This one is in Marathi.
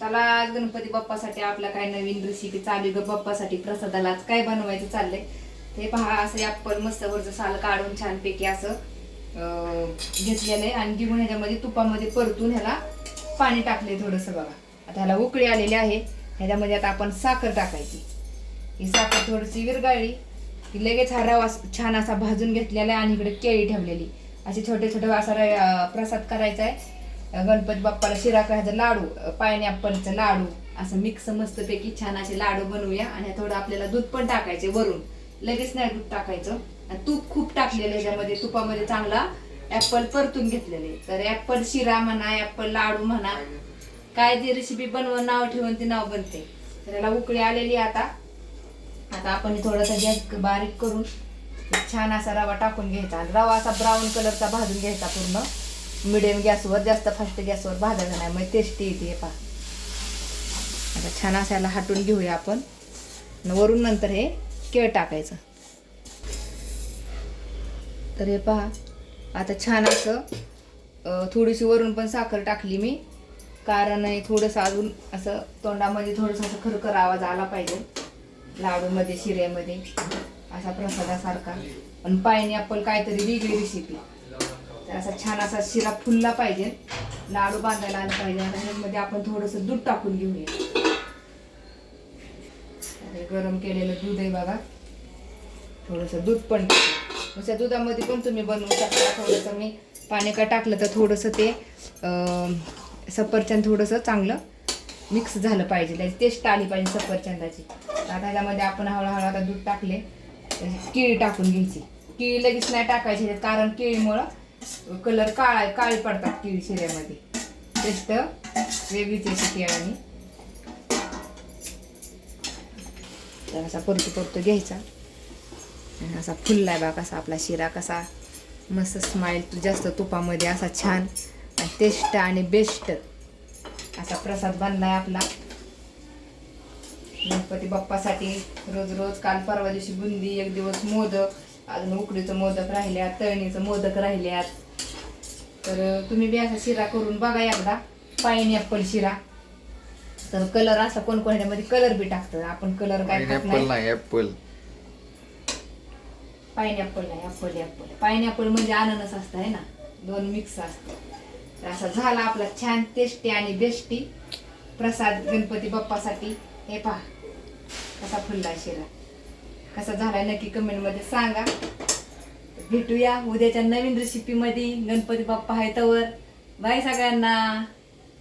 चला आज गणपती बाप्पासाठी आपला काय नवीन रेसिपी चालू ग बाप्पासाठी. प्रसादाला आज काय बनवायचं चाललंय? ते पहा असं ॲप्पल मस्त वरचं साल काढून छानपैकी असं घेतलेलं आहे. आणि घेऊन ह्याच्यामध्ये तुपामध्ये परतून ह्याला पाणी टाकले थोडंसं बघा. आता ह्याला उकळी आलेली आहे. ह्याच्यामध्ये आता आपण साखर टाकायची. ही साखर थोडीशी विरगाळली की लगेच हा रवा छान असा भाजून घेतलेला आहे आणि इकडे केळी ठेवलेली. असे छोटे छोटे असा प्रसाद करायचा आहे. गणपती बाप्पाला शिरा करायचा लाडू पायनॅपलचा लाडू असं मिक्स मस्तपैकी छान असे लाडू बनवूया. आणि थोडं आपल्याला दूध पण टाकायचे वरून. लगेच नाही दूध टाकायचं. आणि तूप खूप टाकलेलं आहे तुपामध्ये चांगला ऍपल परतून घेतलेले तर ऍपल शिरा म्हणा ऍपल लाडू म्हणा काय जी रेसिपी बनवून नाव ठेवून ती नाव बनते. तर याला उकळी आलेली आहे आता. आता आपण थोडासा गॅस बारीक करून छान असा रवा टाकून घ्यायचा. रवा असा ब्राऊन कलरचा भाजून घ्यायचा पूर्ण. मिडियम गॅसवर जास्त फास्ट गॅसवर भाजायचं नाही. मग टेस्टी येते पा आता छान असायला याला हटून घेऊया आपण. वरून नंतर हे केळ टाकायचं. तर हे पहा आता छान असं थोडीशी वरून पण साखर टाकली मी. कारण हे थोडंसं अजून असं तोंडामध्ये थोडंसं असं खरखर आवाज आला पाहिजे. लाडूमध्ये शिऱ्यामध्ये. असा प्रसादासारखा. पण पायनी आपण काहीतरी वेगळी रेसिपी तर असा छान असा शिरा फुलला पाहिजे. लाडू बांधायला आला पाहिजे. आणि ह्यामध्ये आपण थोडंसं दूध टाकून घेऊया. गरम केलेलं दूध आहे बघा. थोडंसं दूध पण त्या दुधामध्ये पण तुम्ही बनवू शकता. थोडंसं मी पाणी का टाकलं तर थोडंसं ते सफरचंद थोडंसं चांगलं मिक्स झालं पाहिजे. त्याची टेस्ट आली पाहिजे सफरचंदाची. आता ह्याच्यामध्ये आपण हळूहळू आता दूध टाकले. केळी टाकून घ्यायची. केळी लगेच नाही टाकायची कारण केळीमुळं कलर काळा काळी पडतात केळी शिऱ्यामध्ये. टेस्ट वेगळीच येते केळ्याने तर असा परतू परतू घ्यायचा. आणि असा फुललाय बा कसा आपला शिरा कसा मस्त स्माईल तू जास्त तुपामध्ये असा छान टेस्ट आणि बेस्ट असा प्रसाद बनलाय आपला. गणपती बाप्पासाठी रोज रोज काल परवा दिवशी बुंदी एक दिवस मोदक अजून उकडीचं मोदक राहिल्यात तळणीचं मोदक राहिल्यात. तर तुम्ही बी असा शिरा करून बघा एकदा. पाईन ॲपल शिरा. तर कलर असा कोण कोण ह्याच्यामध्ये कलर बी टाकतं आपण कलर काय टाकत पायनॅपल नाही. नाही ऍपल पायनॅपल नाही ॲपल पायनॅपल म्हणजे अननस असतं आहे ना? दोन मिक्स असतं. तर असा झाला आपला छान टेस्टी आणि बेस्टी प्रसाद गणपती बाप्पासाठी. हे पहा कसा फुलला शिरा. कसा झाला नक्की कमेंटमध्ये सांगा. भेटूया उद्याच्या नवीन रेसिपीमध्ये गणपती बाप्पा आहे तवर. बाय सगळ्यांना.